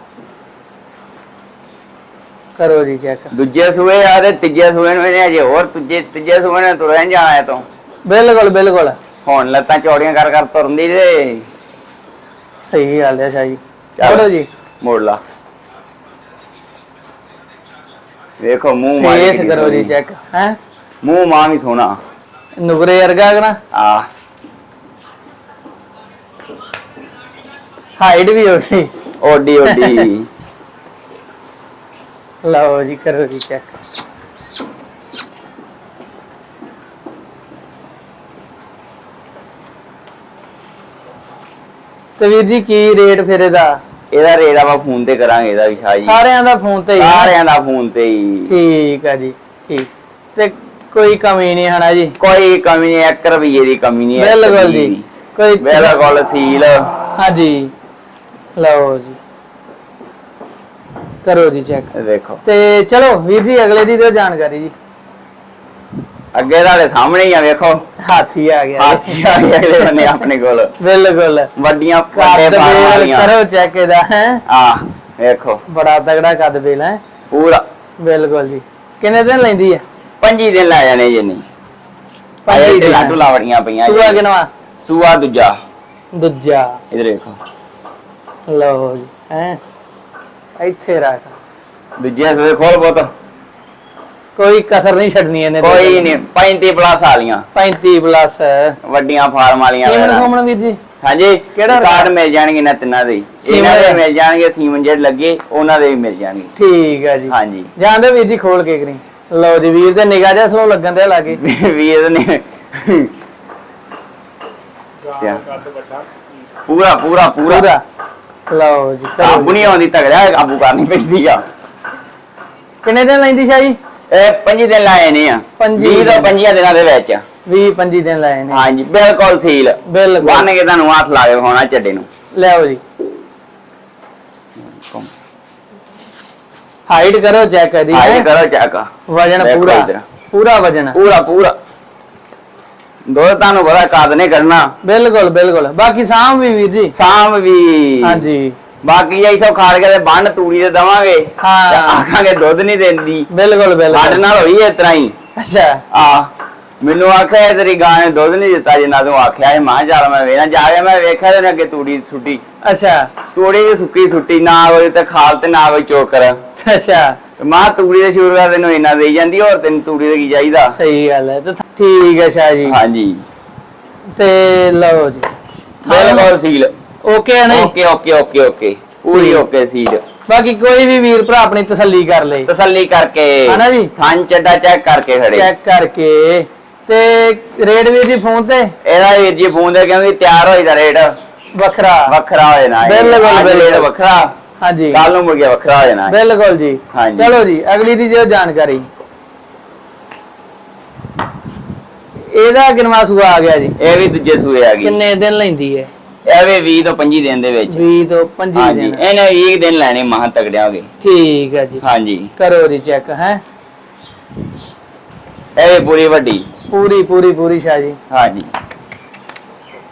ਕਰੋ ਜੀ ਚੈੱਕ ਦੂਜੇ ਸੂਏ ਆ ਤੇ ਤੀਜੇ ਸੂਏ ਨੂੰ ਇਹਨੇ ਅਜੇ ਹੋਰ ਤੀਜੇ ਤੀਜੇ ਸੂਏ ਨੇ ਤੁਰਨ ਜਾਣਾ ਹੈ ਤੋਂ ਬਿਲਕੁਲ ਬਿਲਕੁਲ। ਹੁਣ ਲੱਤਾਂ ਚੌੜੀਆਂ ਕਰ ਕਰ ਤੁਰਨ ਦੀ ਤੇ। ਸਹੀ ਗੱਲ ਹੈ ਸ਼ਾਹੀ। ਚਲੋ। ਚਲੋ ਜੀ। ਮੋੜ ਲਾ। ਵੇਖੋ ਮੂੰਹ ਮਾਰ ਫੇਸ ਕਰੋ ਜੀ ਚੈੱਕ ਹੈ? ਮੂੰਹ ਮਾਂ ਵੀ ਸੋਹਣਾ। ਨੁਗਰੇ ਵਰਗਾ ਕਿ ਨਾ? ਆ। ਹਾਈਟ ਵੀ ਹੋਣੀ ਓਡੀ ਓਡੀ। ਲਓ ਜੀ ਕਰੋ ਜੀ ਚੈੱਕ ਤੇ ਵੀਰ ਜੀ ਕੀ ਰੇਟ ਫਿਰ ਇਹਦਾ? ਇਹਦਾ ਰੇਟ ਆਪਾਂ ਫੋਨ ਤੇ ਕਰਾਂਗੇ ਇਹਦਾ ਵੀ ਸ਼ਾਹ ਜੀ। ਸਾਰਿਆਂ ਦਾ ਫੋਨ ਤੇ ਹੀ? ਸਾਰਿਆਂ ਦਾ ਫੋਨ ਤੇ ਹੀ। ਠੀਕ ਹੈ ਜੀ ਠੀਕ। ਤੇ ਕੋਈ ਕਮੀ ਨਹੀਂ ਹਨਾ ਜੀ? ਕੋਈ ਕਮੀ ਨਹੀਂ 1 ਰੁਪਏ ਦੀ ਕਮੀ ਨਹੀਂ ਬਿਲਕੁਲ ਜੀ। ਕੋਈ ਬਿਲਕੁਲ ਸੀਲ। ਹਾਂਜੀ। ਲਓ ਜੀ। ਕਰੋ ਜੀ ਚੈੱਕ ਵੇਖੋ ਤੇ ਚਲੋ ਵੀਰ ਜੀ ਅਗਲੇ ਦੀ ਦਿਓ ਜਾਣਕਾਰੀ ਜੀ। ਅੱਗੇ ਤੁਹਾਡੇ ਸਾਹਮਣੇ ਹੀ ਆ ਵੇਖੋ। ਹਾਥੀ ਆ ਗਿਆ। ਹਾਥੀ ਆ ਗਿਆ ਅਗਲੇ ਬੰਨੇ ਆਪਣੇ ਕੋਲ। ਬਿਲਕੁਲ। ਵੱਡੀਆਂ ਵੱਡੇ ਕੱਦ ਬੇਲ ਵਾਲੀਆਂ। ਕਰੋ ਚੈੱਕ ਇਹਦਾ ਹੈ। ਆ ਵੇਖੋ। ਬੜਾ ਤਗੜਾ ਕੱਦ ਬੇਲ ਹੈ। ਪੂਰਾ। ਬਿਲਕੁਲ ਜੀ। ਕਿੰਨੇ ਦਿਨ ਲੈਂਦੀ ਹੈ? ਪੰਜੀ ਦਿਨ ਲੈ ਜਾਣੇ ਜੇ ਨਹੀਂ ਪੰਜੀ ਤੇ ਦਿਨ। ਲਾਟੂ ਲਾਵੜੀਆਂ ਪਈਆਂ ਸੂਆ ਜੀ। ਕਿਨਵਾ ਸੂਆ ਦੂਜਾ। ਦੂਜਾ। ਇਧਰ ਵੇਖੋ। ਲਓ ਜੀ ਹੈ। ਇੱਥੇ ਰੱਖ ਦੂਜੇ ਸੂਏ ਖੋਲ ਬੋਤ ਕੋਈ ਕਸਰ ਨਹੀਂ ਛੱਡਣੀ ਇਹਨੇ ਕੋਈ ਨਹੀਂ 35 ਪਲੱਸ ਵਾਲੀਆਂ। 35 ਪਲੱਸ। ਵੱਡੀਆਂ ਫਾਰਮ ਵਾਲੀਆਂ ਕੀਮਤ ਵੈਰਾਂ। ਕੋਮਣ ਵੀਰ ਜੀ? ਹਾਂਜੀ ਕਿਹੜਾ ਕਾਰਡ ਮਿਲ ਜਾਣਗੇ ਨਾ ਤਿੰਨਾਂ ਦੇ ਹੀ। ਇਹਨਾਂ ਦੇ ਦੇ? ਮਿਲ ਜਾਣਗੇ ਸੀਮਨ ਜਿਹੜੇ ਲੱਗੇ ਉਹਨਾਂ ਦੇ ਵੀ ਮਿਲ ਜਾਣਗੇ। ਠੀਕ ਹੈ ਜੀ। ਹਾਂਜੀ। ਜਾਂਦੇ ਵੀਰ ਜੀ ਖੋਲ ਕੇ ਕਰੀ ਲਓ ਜੀ ਵੀਰ ਤੇ ਨਿਗਾਹ ਜਿਹਾ ਸਲੋ ਲੱਗਣ ਤੇ ਲਾਗੇ ਵੀਰ ਨੇ ਪੂਰਾ ਪੂਰਾ ਪੂਰਾ। ਪੂਰਾ। ਲਓ ਜੀ ਕਰੋ ਕਾਬੂ ਜੀ। ਨਹੀਂ ਆਉਂਦੀ ਤਗੜਿਆ ਕਾਬੂ ਕਰਨੀ ਪੈਂਦੀ ਆ। ਕਿੰਨੇ ਦਿਨ ਲੈਂਦੀ ਸ਼ਾਹ? ਇਹ ਪੰਜੀ ਦਿਨ ਲਾਏ ਨੇ ਆ। ਪੰਜੀ 20 ਤੋਂ ਦਿਨ। 25 ਦਿਨਾਂ ਦੇ ਵਿੱਚ। 20 25 ਦਿਨ ਲਾਏ ਨੇ। ਹਾਂਜੀ ਬਿਲਕੁਲ ਸੀਲ। ਬਿਲਕੁਲ। ਬੰਨ ਕੇ ਤੁਹਾਨੂੰ ਹੱਥ ਲਾ ਕੇ ਹੋਣਾ ਚੱਡੇ ਨੂੰ। ਲਿਆਓ ਜੀ। ਹਾਈਟ ਕਰੋ ਚੈੱਕ ਕਰੀ ਆਏ ਕਰੋ ਚੱਕ ਵਜਨ ਦੇਖੋ ਪੂਰਾ ਇੱਧਰ। ਪੂਰਾ ਵਜਨ। ਪੂਰਾ ਪੂਰਾ। ਦੋ ਤੁਹਾਨੂੰ ਪਤਾ ਕਾਦ ਨਹੀਂ ਕਰਨਾ। ਬਿਲਕੁਲ ਬਿਲਕੁਲ। ਬਾਕੀ ਸਾਮ ਵੀ ਵੀਰ ਜੀ। ਸਾਮ ਵੀ। ਹਾਂਜੀ। ਬਾਕੀ ਇਥੋਂ ਖਾੜ ਕੇ ਤੇ ਬੰਨ ਤੂੜੀ ਦੇ ਦਵਾਂਗੇ। ਹਾਂ। ਤੇ ਆਖਾਂਗੇ ਦੁੱਧ ਨਹੀਂ ਦਿੰਦੀ। ਬਿਲਕੁਲ ਸਾਡੇ ਬਿਲਕੁਲ ਨਾਲ ਹੋਈ ਇਸ ਤਰ੍ਹਾਂ ਹੀ। ਅੱਛਾ। ਆ ਮੈਨੂੰ ਆਖਿਆ ਤੇਰੀ ਗਾਂ ਨੇ ਦੁੱਧ ਨਹੀਂ ਦਿੱਤਾ ਜਿੰਨਾ ਤੂੰ ਆਖਿਆ ਸੀ। ਮਾਂ ਚੱਲ ਮੈਂ ਵੇਣਾ ਜਾ ਕੇ ਮੈਂ ਵੇਖਿਆ ਤੇ ਅੱਗੇ ਤੂੜੀ ਸੁੱਟੀ। ਅੱਛਾ। ਤੂੜੀ ਵੀ ਸੁੱਕੀ ਸੁੱਟੀ। ਨਾ ਕੋਈ ਤੇ ਖਾਲ ਤੇ ਨਾ ਕੋਈ ਚੋਕਰ। ਅੱਛਾ। ਮਾਂ ਤੂੜੀ ਦੇ ਸ਼ੁਰੂ ਕਰ ਤੈਨੂੰ ਇੰਨਾ ਦੇਈ ਜਾਂਦੀ ਹੋਰ ਤੈਨੂੰ ਤੂੜੀ ਦੇ ਕੀ ਚਾਹੀਦਾ? ਸਹੀ ਗੱਲ ਹੈ ਤੇ ਠੀਕ ਹੈ ਸ਼ਾਹ ਜੀ। ਹਾਂਜੀ। ਤੇ ਲਓ ਜੀ। ਬਿਲਕੁਲ ਸੀਲ। ਓਕੇ ਹੈ ਨਹੀਂ ਓਕੇ ਓਕੇ ਓਕੇ ਓਕੇ। ਪੂਰੀ। Okay seal. ਬਾਕੀ ਕੋਈ ਵੀ ਵੀਰ ਭਰਾ ਆਪਣੀ ਤਸੱਲੀ ਕਰ ਲੇ। ਤਸੱਲੀ ਕਰਕੇ ਹਨਾ ਜੀ? ਥਣ ਚੱਡਾ ਚੈੱਕ ਕਰਕੇ ਖੜੇ। ਚੈੱਕ ਕਰਕੇ। ਤੇ ਰੇਟ ਵੀਰ ਜੀ ਫੋਨ ਤੇ? ਇਹਦਾ ਵੀਰ ਜੀ ਫੋਨ ਦੇ ਕਹਿੰਦੇ ਤਿਆਰ ਹੋਈ ਦਾ ਰੇਟ। ਵੱਖਰਾ। ਵੱਖਰਾ ਹੋ ਜਾਣਾ ਬਿਲਕੁਲ, ਅੱਜ ਰੇਟ ਬਿਲਕੁਲ। ਵੱਖਰਾ। ਹਾਂਜੀ। ਕੱਲ ਨੂੰ ਮੁੜ ਕੇ ਵੱਖਰਾ ਹੋ ਜਾਣਾ ਬਿਲਕੁਲ ਜੀ। ਹਾਂਜੀ। ਚਲੋ ਜੀ ਅਗਲੀ ਦੀ ਜੋ ਜਾਣਕਾਰੀ। ਇਹਦਾ ਕਿੰਨਾ ਸੂਆ ਆ ਗਿਆ ਜੀ? ਇਹ ਵੀ ਦੂਜੇ ਸੂਏ ਆ ਗਈ। ਕਿੰਨੇ ਦਿਨ ਲੈਂਦੀ ਹੈ ਇਹ ਵੀ 20 ਤੋਂ 25 ਦਿਨ ਦੇ ਵਿੱਚ। 20 ਤੋਂ 25 ਹਾਂਜੀ ਦਿਨ। ਇਹਨੇ 20 ਦਿਨ ਲੈਣੇ ਮਹਾਂ ਤਗੜਿਆ ਹੋ ਗਏ। ਠੀਕ ਹੈ ਜੀ। ਹਾਂਜੀ। ਕਰੋ ਜੀ ਚੈੱਕ ਹੈ? ਇਹ ਵੀ ਪੂਰੀ ਵੱਡੀ। ਪੂਰੀ ਪੂਰੀ ਪੂਰੀ ਸ਼ਾਹ ਜੀ। ਹਾਂਜੀ।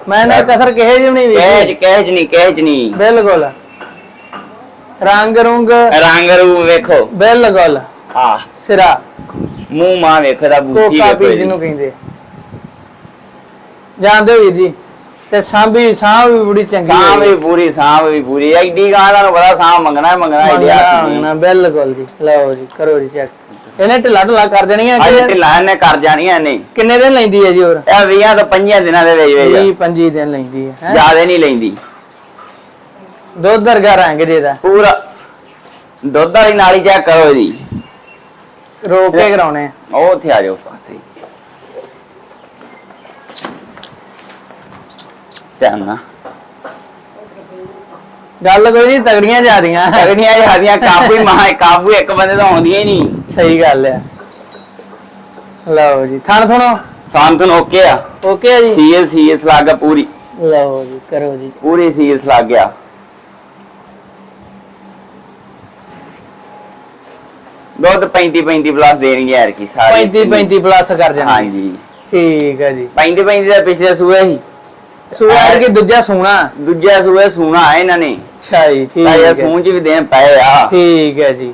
ਮੈਂ ਨਾ ਕਸਰ ਕਿਹੇ ਜਿਹੀ ਨਹੀਂ ਕਹਿਜ ਵੇਖੀ ਕਹਿਜ ਨਹੀਂ ਕਹਿਜ ਨਹੀਂ। ਬਿਲਕੁਲ। ਰੰਗ ਰੁੰਗ। ਰੰਗ ਰੂਪ ਵੇਖੋ। ਬਿਲਕੁਲ। ਆ ਸਿਰਾ। ਮੂੰਹ ਮਾਂ ਵੇਖੋ ਦਾ ਬੂਥੀ ਕੋਕਾ ਪੀ। ਜਿਹਨੂੰ ਕਹਿੰਦੇ। ਜਾਣਦੇ ਹੋ ਵੀਰ ਜੀ। ਤੇ ਸਾਂਭੀ ਸਾਂਭ ਵੀ ਬੜੀ ਚੰਗੀ ਸਾਂਭ ਹੈ। ਵੀ ਪੂਰੀ ਸਾਂਭ ਵੀ ਪੂਰੀ। ਐਡੀ ਗਾਂ ਦਾ ਪਤਾ ਸਾਂਭ ਮੰਗਣਾ ਹੀ ਮੰਗਣਾ ਨਹੀਂ ਮੰਗਣਾ, ਬਿਲਕੁਲ ਜੀ। ਲਓ ਜੀ ਕਰੋ ਜੀ ਚੈੱਕ ਇਹਨੇ ਢਿੱਲਾ ਢਿੱਲਾ ਕਰ ਦੇਣੀਆਂ ਅੱਜ ਕਿ ਢਿੱਲਾ ਨੇ ਕਰ ਜਾਣੀਆਂ ਨਹੀਂ ਕਿੰਨੇ ਦਿਨ ਲੈਂਦੀ ਹੈ ਜੀ ਹੋਰ? ਇਹ 20 ਤੋਂ 25 ਦਿਨਾਂ ਦੇ ਵਿੱਚ 20 ਵਿੱਚ 25 ਦਿਨ ਲੈਂਦੀ ਹੈ ਹੈਂ? ਜ਼ਿਆਦਾ ਨਹੀਂ ਲੈਂਦੀ। ਦੁੱਧ ਵਰਗਾ ਰੰਗ ਜੇ ਦਾ। ਪੂਰਾ। ਦੁੱਧ ਵਾਲੀ ਨਾਲੀ ਚੈੱਕ ਕਰੋ ਇਹਦੀ। ਰੋਕ ਕੇ ਕਰਾਉਣੇ ਆ। ਉਹ ਉੱਥੇ ਆ ਜਾਓ ਪਾਸੇ। ਧਿਆਨ ਗੱਲ ਕੋਈ ਨਹੀਂ ਤਗੜੀਆਂ ਜਿਆਦੀਆਂ ਅਗਨੀਆਂ ਜਿਆਦੀਆਂ ਕਾਬੂ ਹੀ ਮਹਾ *laughs* ਕਾਬੂ ਇੱਕ ਬੰਦੇ ਤੋਂ ਆਉਂਦੀਆਂ ਹੀ ਨਹੀਂ। ਸਹੀ ਗੱਲ ਆ। ਲਓ ਜੀ ਥਣ ਥਣੋ। ਸਾਂਤਨ ਓਕੇ ਆ। ਓਕੇ ਆ ਜੀ। ਸੀਐਸ ਸੀਐਸ ਲੱਗ ਗਿਆ ਪੂਰੀ। ਲਓ ਜੀ ਕਰੋ ਜੀ। ਪੂਰੀ ਸੀਐਸ ਲੱਗ ਗਿਆ ਦੁੱਧ 35 35 ਪਲੱਸ ਦੇਣਗੇ ਯਾਰ ਕੀ ਸਾਰੇ 35 35 ਪਲੱਸ ਕਰ ਜਾਣਾ ਹਾਂਜੀ। ਠੀਕ ਹੈ ਜੀ। 35 35 ਦਾ ਪਿਛਲੇ ਸੂਏ ਸੀ। ਸੂਆ ਕਿ ਦੂਜਾ ਸੂਣਾ। ਦੂਜਾ ਸੂਏ ਸੂਣਾ ਹੈ ਇਹਨਾਂ ਨੇ। ਅੱਛਾ ਜੀ ਠੀਕ ਹੈ। ਸੂਣ ਚ ਵੀ ਦੇਣ ਪਏ ਆ। ਠੀਕ ਹੈ ਜੀ।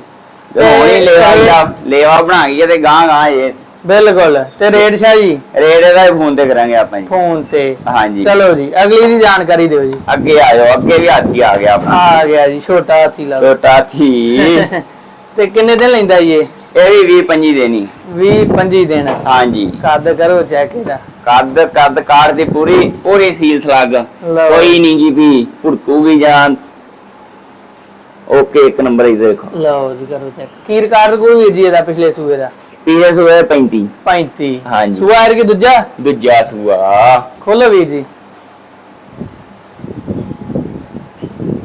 ਹੁਣੀ ਲੇਵਾ ਲੇਵਾ ਬਣਾ ਗਈ ਤੇ ਗਾਂ ਗਾਂ ਇਹ। ਬਿਲਕੁਲ। ਤੇ ਰੇਟ ਸ਼ਾਹ ਜੀ? ਇਹਦਾ ਹੀ ਫੋਨ ਤੇ ਕਰਾਂਗੇ ਆਪਾਂ ਜੀ। ਫੋਨ ਤੇ। ਹਾਂਜੀ। ਚਲੋ ਜੀ ਅਗਲੀ ਦੀ ਜਾਣਕਾਰੀ ਦਿਓ ਜੀ। ਅੱਗੇ ਆ ਜਾਓ ਅੱਗੇ ਵੀ ਹਾਥੀ ਆ ਗਿਆ ਆਪਣਾ। ਆ ਗਿਆ ਜੀ ਛੋਟਾ ਹਾਥੀ ਲਾ। ਛੋਟਾ ਹਾਥੀ। *laughs* ਤੇ ਕਿੰਨੇ ਦਿਨ ਲੈਂਦਾ ਜੀ ਇਹ? ਇਹ ਵੀ 20 25 ਦੇਣੀ 20 25 ਦਿਨ। ਹਾਂਜੀ। ਕੱਦ ਕਰੋ ਚੈੱਕ ਇਹਦਾ। ਕੱਦ ਕੱਦ ਕਾਰ ਦੀ ਪੂਰੀ ਪੂਰੀ ਸੀਲ ਸਲੱਗ। ਕੋਈ ਨਹੀਂ ਜੀ ਵੀ ਭੁੜਕੂਗੀ ਜਾਂ ਓਕੇ ਇੱਕ ਨੰਬਰ ਹੀ ਦੇਖੋ। ਲਓ ਜੀ ਕਰੋ ਚੈੱਕ। ਕੀ ਰਿਕਾਰਡ ਕੋਈ ਜੀ ਇਹਦਾ ਪਿਛਲੇ ਸੂਏ ਦਾ? ਪੀਲੇ ਸੂਏ 35 35 ਹਾਂਜੀ। ਸੂਆ ਹੈ ਕਿ ਦੂਜਾ? ਦੂਜਾ ਸੂਆ। ਖੋਲੋ ਵੀਰ ਜੀ।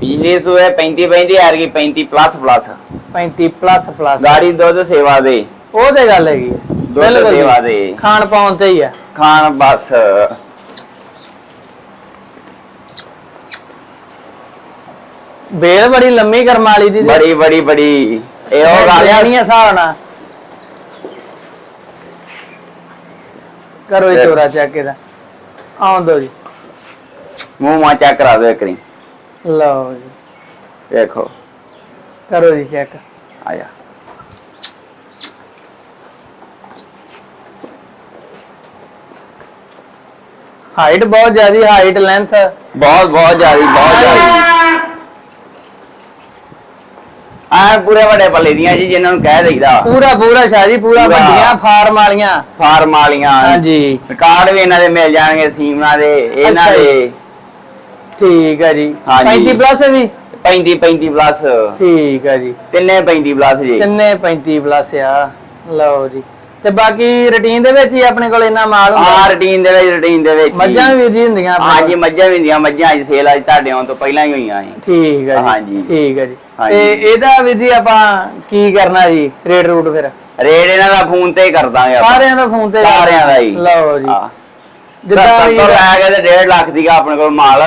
ਪਿਛਲੇ ਸੂਏ 35 35 ਆ ਗਈ 35 ਪਲੱਸ ਪਲੱਸ 35 ਪਲੱਸ ਪਲੱਸ ਗਾੜੀ ਦੁੱਧ ਸੇਵਾ ਦੇ। ਉਹ ਤੇ ਗੱਲ ਹੈਗੀ ਹੈ। ਦੁੱਧ ਬਿਲਕੁਲ ਜੀ। ਸੇਵਾ ਦੇ। ਖਾਣ ਪਾਉਣ ਤੇ ਹੀ ਆ। ਖਾਣ ਬਸ। ਬੇਲ ਬੜੀ ਲੰਮੀ ਕਰਮ ਵਾਲੀ ਦੀ ਬੜੀ ਬੜੀ ਬੜੀ। ਇਹ ਉਹ ਗੱਲ ਆ। ਨਹੀਂ ਹਿਸਾਬ ਨਾਲ। ਕਰੋ ਇਹ। ਚੋਰਾ ਚੈੱਕ ਇਹਦਾ ਆਉਣ ਦੋ ਜੀ। ਮੂੰਹ ਮਾ ਚੈੱਕ ਕਰਾ ਦਿਓ ਇੱਕ ਲਓ ਜੀ। ਦੇਖੋ ਕਰੋ ਜੀ ਚੈੱਕ ਆਇਆ ਹਾਈਟ ਬਹੁਤ ਜ਼ਿਆਦੀ ਹਾਈਟ ਲੈਂਥ ਬਹੁਤ ਬਹੁਤ ਜ਼ਿਆਦੀ ਬਹੁਤ ਜ਼ਿਆਦੀ। ਆ ਪੂਰੇ ਵੱਡੇ ਪੱਲੇ ਦੀਆਂ ਜੀ ਜਿਨ੍ਹਾਂ ਨੂੰ ਕਹਿ ਦਈਦਾ। ਪੂਰਾ ਪੂਰਾ ਸ਼ਾਜੀ ਪੂਰਾ ਪੂਰਾ। ਵੱਡੀਆਂ ਫਾਰਮ ਵਾਲੀਆਂ। ਫਾਰਮ ਵਾਲੀਆਂ। ਹਾਂਜੀ। ਰਿਕਾਰਡ ਵੀ ਇਹਨਾਂ ਦੇ ਮਿਲ ਜਾਣਗੇ ਸੀਮਾ ਦੇ ਇਹਨਾਂ ਅੱਛਾ ਜੀ। ਦੇ। ਠੀਕ ਹੈ ਜੀ। ਹਾਂਜੀ। 35 ਪਲੱਸ ਜੀ? 35 35 ਪਲੱਸ ਠੀਕ ਹੈ ਜੀ। ਤਿੰਨੇ 35 ਪਲੱਸ ਜੀ। ਕਿੰਨੇ 35 ਪਲੱਸ ਆ। ਲਓ ਜੀ। ਤੇ ਬਾਕੀ ਰੁਟੀਨ ਦੇ ਵਿੱਚ ਹੀ ਆਪਣੇ ਕੋਲ ਇੰਨਾ ਮਾਲ ਹੁੰਦਾ? ਆ ਰੂਟੀਨ ਦੇ ਵਿੱਚ ਰੂਟੀਨ ਦੇ ਵਿੱਚ। ਮੱਝਾਂ ਵੀ ਜੀ ਹੁੰਦੀਆਂ ਹਾਂਜੀ। ਮੱਝਾਂ ਵੀ ਹੁੰਦੀਆਂ। ਮੱਝਾਂ ਅੱਜ ਸੇਲ ਅੱਜ ਤੁਹਾਡੇ ਆਉਣ ਤੋਂ ਪਹਿਲਾਂ ਹੀ ਹੋਈਆਂ ਸੀ। ਠੀਕ ਹੈ ਜੀ। ਹਾਂਜੀ। ਠੀਕ ਹੈ ਜੀ। ਤੇ ਇਹਦਾ ਜੀ ਆਪਾਂ ਕੀ ਕਰਨਾ ਜੀ? ਰੇਟ ਰੂਟ ਫਿਰ? ਰੇਟ ਇਹਨਾਂ ਦਾ ਫੋਨ ਤੇ ਕਰ ਦਾਂਗੇ ਆਪਾਂ। ਸਾਰਿਆਂ ਦਾ ਫੋਨ ਤੇ ਸਾਰਿਆਂ ਦਾ ਹੀ। ਲਓ ਜੀ। ਜਿੱਦਾਂ ਵੀ ਤੋਂ ਲੈ ਕੇ ਤੇ 1.5 ਲੱਖ ਦੀ ਆਪਣੇ ਕੋਲ ਮਾਲ।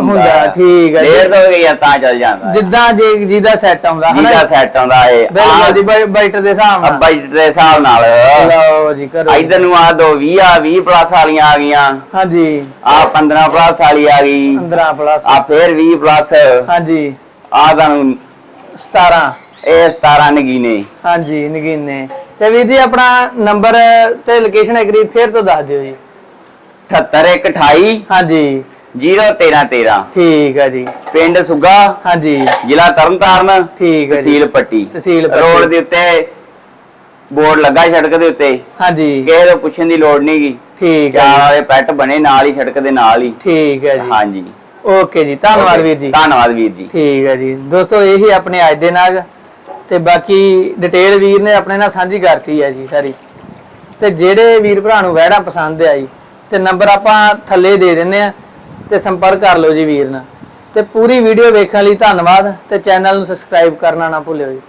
ਹੁੰਦਾ, ਠੀਕ ਹੈ। ਡੇਢ ਤੋਂ ਗਿਆ ਤਾਂ ਚੱਲ ਜਾਂਦਾ ਜਿੱਦਾਂ ਜੇ ਜਿਹਦਾ ਸੈੱਟ ਆਉਂਦਾ ਹਨਾ ਜਿਹਦਾ ਸੈੱਟ ਆਉਂਦਾ ਏ ਬਿਲਕੁਲ ਜੀ ਬਾਈ- ਬਾਈਟ ਦੇ ਹਿਸਾਬ ਨਾਲ। ਬਜਟ ਦੇ ਹਿਸਾਬ ਨਾਲ। ਲਓ ਜੀ ਕਰੋ। ਇਧਰ ਨੂੰ ਆ ਦੋ 20 ਆ 20 ਪਲੱਸ ਵਾਲੀਆਂ ਆ ਗਈਆਂ। ਹਾਂਜੀ। ਆ 15 ਪਲੱਸ ਵਾਲੀ ਆ ਗਈ। 15 ਪਲੱਸ ਆ ਫੇਰ 20 ਪਲੱਸ ਹਾਂਜੀ। ਆ ਤੁਹਾਨੂੰ 17 ਇਹ 17 ਨਗੀਨੇ। ਹਾਂਜੀ ਨਗੀਨੇ। ਤੇ ਵੀਰ ਜੀ ਆਪਣਾ ਨੰਬਰ ਤੇ ਲੋਕੇਸ਼ਨ ਐਗਰੀ ਫੇਰ ਤੋਂ ਦੱਸ ਦਿਓ ਜੀ। 78128 ਹਾਂਜੀ। 01313 ਠੀਕ ਹੈ ਜੀ। ਪਿੰਡ ਸੁੱਗਾ ਹਾਂਜੀ। ਜ਼ਿਲ੍ਹਾ ਤਰਨਤਾਰਨ ਠੀਕ ਹੈ ਜੀ। ਤਹਿਸੀਲ ਪੱਟੀ। ਤਹਿਸੀਲ ਪੱਟੀ। ਰੋਡ ਦੇ ਉੱਤੇ ਬੋਰਡ ਲੱਗਾ ਸੜਕ ਦੇ ਉੱਤੇ। ਹਾਂਜੀ। ਕਿਸੇ ਤੋਂ ਪੁੱਛਣ ਦੀ ਲੋੜ ਨਹੀਂਗੀ ਠੀਕ ਹੈ ਚਾਰ ਜੀ, ਵਾਲੇ ਪੈਟ ਬਣੇ ਨਾਲ ਹੀ ਸੜਕ ਦੇ ਨਾਲ ਹੀ। ਠੀਕ ਹੈ ਜੀ। ਹਾਂਜੀ। ਓਕੇ ਜੀ। ਧੰਨਵਾਦ ਵੀਰ ਜੀ। ਧੰਨਵਾਦ ਵੀਰ ਜੀ। ਠੀਕ ਹੈ ਜੀ। ਦੋਸਤੋ ਇਹੀ ਆਪਣੇ ਅੱਜ ਦੇ ਨਾਗ ਤੇ ਬਾਕੀ ਡਿਟੇਲ ਵੀਰ ਨੇ ਆਪਣੇ ਨਾਲ ਸਾਂਝੀ ਕਰਤੀ ਹੈ ਜੀ ਸਾਰੀ। ਤੇ ਜਿਹੜੇ ਵੀਰ ਭਰਾ ਨੂੰ ਵਹਿੜਾ ਪਸੰਦ ਆ ਜੀ ਤੇ ਨੰਬਰ ਆਪਾਂ ਥੱਲੇ ਦੇ ਦਿੰਨੇ ਆ। ਤੇ ਸੰਪਰਕ ਕਰ ਲਓ ਜੀ ਵੀਰ ਨਾਲ। ਤੇ ਪੂਰੀ ਵੀਡੀਓ ਵੇਖਣ ਲਈ ਧੰਨਵਾਦ ਤੇ ਚੈਨਲ ਨੂੰ ਸਬਸਕ੍ਰਾਈਬ ਕਰਨਾ ਨਾ ਭੁੱਲਿਓ ਜੀ।